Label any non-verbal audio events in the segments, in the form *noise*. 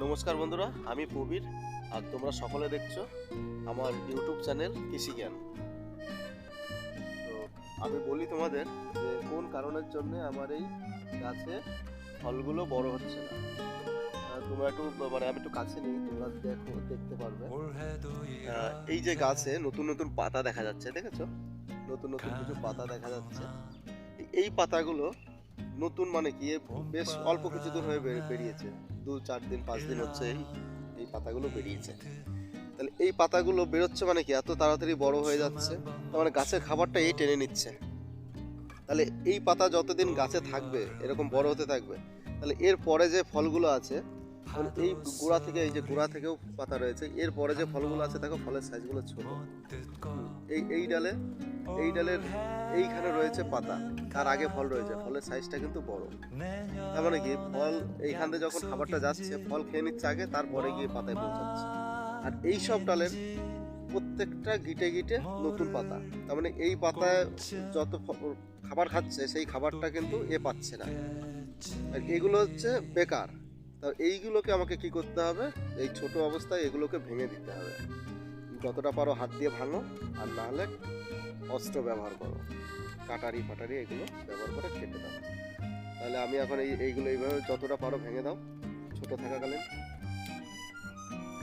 নমস্কার বন্ধুরা, আমি প্রবীর, আর তোমরা সকলে দেখছ আমার ইউটিউব চ্যানেল কৃষি জ্ঞান। তো আমি বলি তোমাদের যে কোন কারণের জন্য আমার এই গাছে ফলগুলো বড় হচ্ছে না। তোমরা একটু মানে আমি একটু কাছে নিই, তোমরা দেখো, দেখতে পারবে। এই যে গাছে নতুন নতুন পাতা দেখা যাচ্ছে, দেখেছ? নতুন নতুন কিছু পাতা দেখা যাচ্ছে। এই- এই পাতাগুলো নতুন মানে কি বেশ অল্প কিছুদিন হয়ে বেরিয়েছে। দু চার দিন, পাঁচ দিন হচ্ছে এই পাতাগুলো বেরিয়েছে। তাহলে এই পাতাগুলো বেরোচ্ছে মানে কি? এত তাড়াতাড়ি বড় হয়ে যাচ্ছে। তার মানে গাছের খাবারটা এই টেনে নিচ্ছে। তাহলে এই পাতা যতদিন গাছে থাকবে, এরকম বড় হতে থাকবে, তাহলে এর পরে যে ফলগুলো আছে এই গোড়া থেকে, এই যে গোড়া থেকেও পাতা রয়েছে, এর পরে যে ফলগুলো আছে, দেখো ফলের সাইজগুলো ছোট। এই এই ডালে এই ডালের এইখানে রয়েছে পাতা। তার আগে ফল রয়েছে। ফলের সাইজটা কিন্তু বড়। তার মানে কি? ফল এইখান থেকে যখন খাবারটা যাচ্ছে, ফল খেয়ে নিচ্ছে আগে, তারপরে গিয়ে পাতায় পৌঁছাচ্ছে। আর এই সব ডালের প্রত্যেকটা গিটে গিটে নতুন পাতা। তার মানে এই পাতায় যত খাবার খাচ্ছে, সেই খাবারটা কিন্তু এ পাচ্ছে না। আর এগুলো হচ্ছে বেকার। তা এইগুলোকে আমাকে কি করতে হবে? এই ছোট অবস্থায় এগুলোকে ভেঙে দিতে হবে। যতটা পারো হাত দিয়ে ভাঙো, আর না হলে অস্ত্র ব্যবহার করো। কাটারি ফাটারি এগুলো ব্যবহার করে কেটে দাও। তাহলে আমি এখন এই, এইগুলো এইভাবে যতটা পারো ভেঙে দাও, ছোট থাকাকালীন।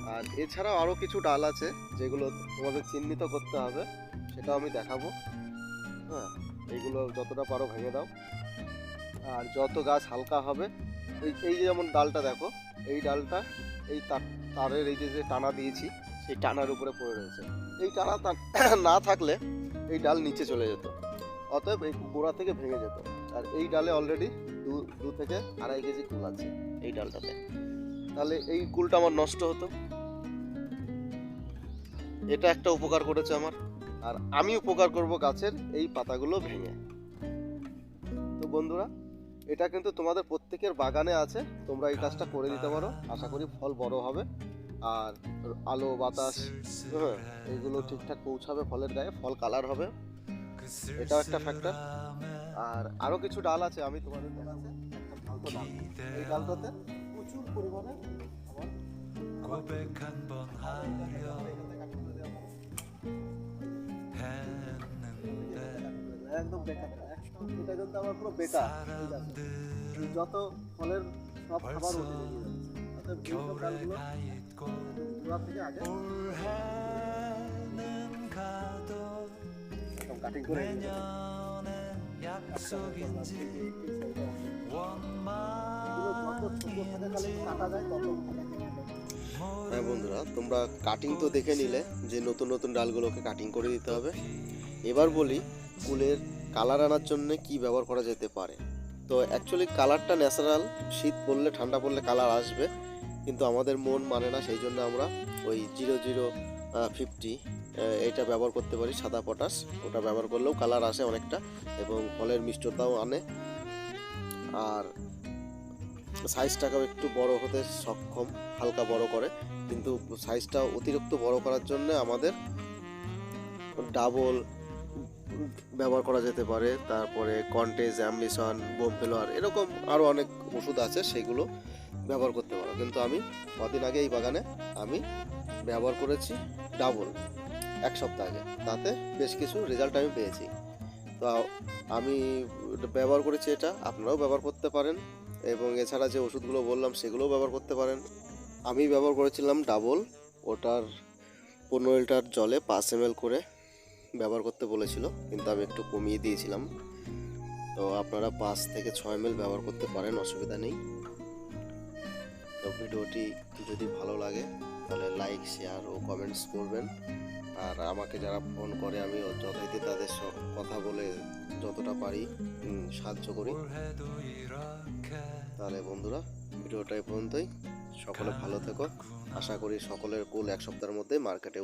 আর এছাড়াও আরও কিছু ডাল আছে, যেগুলো তোমাদের চিহ্নিত করতে হবে, সেটাও আমি দেখাবো। হ্যাঁ এইগুলো যতটা পারো ভেঙে দাও। আর যত গাছ হালকা হবে, এই এই যেমন ডালটা দেখো, এই ডালটা, এই তার- তারের এই যে টানা দিয়েছি সেই টানার উপরে পড়ে রয়েছে। এই টানা *coughs* না থাকলে এই ডাল নিচে চলে যেত। অতএব এই গোড়া থেকে ভেঙে যেত। আর এই ডালে অলরেডি দু দু থেকে আড়াই কেজি কুল আছে এই ডালটাতে। তাহলে এই কুলটা আমার নষ্ট হতো। এটা একটা উপকার করেছে আমার। আর আমি উপকার করব গাছের এই পাতাগুলো ভেঙে। তো বন্ধুরা, এটা কিন্তু তোমাদের প্রত্যেকের বাগানে আছে। তোমরা এই কাজটা করে দিতে পারো। আশা করি ফল বড় হবে। আর আলো, বাতাস হ্যাঁ এগুলো ঠিকঠাক পৌঁছাবে, ফলের গায়ে, ফল কালার হবে। এটাও একটা ফ্যাক্টর আর আরও কিছু ডাল আছে, আমি তোমাদের এই ডালটাতে প্রচুর পরিমাণে একদম বেকার। আমার পুরো বেকার। যত ফলের সব খাবার হ্যাঁ বন্ধুরা, তোমরা কাটিং তো দেখে নিলে যে নতুন নতুন ডালগুলোকে কাটিং করে দিতে হবে। এবার বলি, কুলের কালার আনার জন্য কি ব্যবহার করা যেতে পারে? তো অ্যাকচুয়ালি কালারটা ন্যাচারাল শীত পড়লে, ঠান্ডা পড়লে কালার আসবে। কিন্তু আমাদের মন মানে না, সেই জন্য আমরা ওই জিরো জিরো ফিফটি এইটা ব্যবহার করতে পারি, সাদা পটাশ ওটা ব্যবহার করলেও কালার আসে অনেকটা এবং ফলের মিষ্টতাও আনে। আর সাইজটাকেও একটু বড় হতে সক্ষম, হালকা বড় করে, কিন্তু সাইজটা অতিরিক্ত বড় করার জন্য আমাদের ডাবল ব্যবহার করা যেতে পারে। তারপরে কন্টেজ অ্যাম্বিশন বোমফেলোয়ার এরকম আরও অনেক ওষুধ আছে, সেগুলো ব্যবহার করতে পারো। কিন্তু আমি কদিন আগে এই বাগানে আমি ব্যবহার করেছি ডাবল, এক সপ্তাহ আগে। তাতে বেশ কিছু রেজাল্ট আমি পেয়েছি। তো আমি ব্যবহার করেছি এটা, আপনারাও ব্যবহার করতে পারেন। এবং এছাড়া যে ওষুধগুলো বললাম, সেগুলোও ব্যবহার করতে পারেন। আমি ব্যবহার করেছিলাম ডাবল, ওটার পনেরো লিটার জলে পাঁচ এম করে ব্যবহার করতে বলেছিল, কিন্তু আমি একটু কমিয়ে দিয়েছিলাম। তো আপনারা পাঁচ থেকে ছয় এম ব্যবহার করতে পারেন, অসুবিধা নেই। তো ভিডিওটি যদি ভালো লাগে, তাহলে লাইক শেয়ার ও কমেন্টস করবেন। আর আমাকে যারা ফোন করে, আমি যথারীতি তাদের সব কথা বলে যতটা পারি সাহায্য করি। তাহলে বন্ধুরা ভিডিওটাই পর্যন্তই। সকলে ভালো থেকো। আশা করি সকলের কুল এক সপ্তাহের মধ্যে মার্কেটে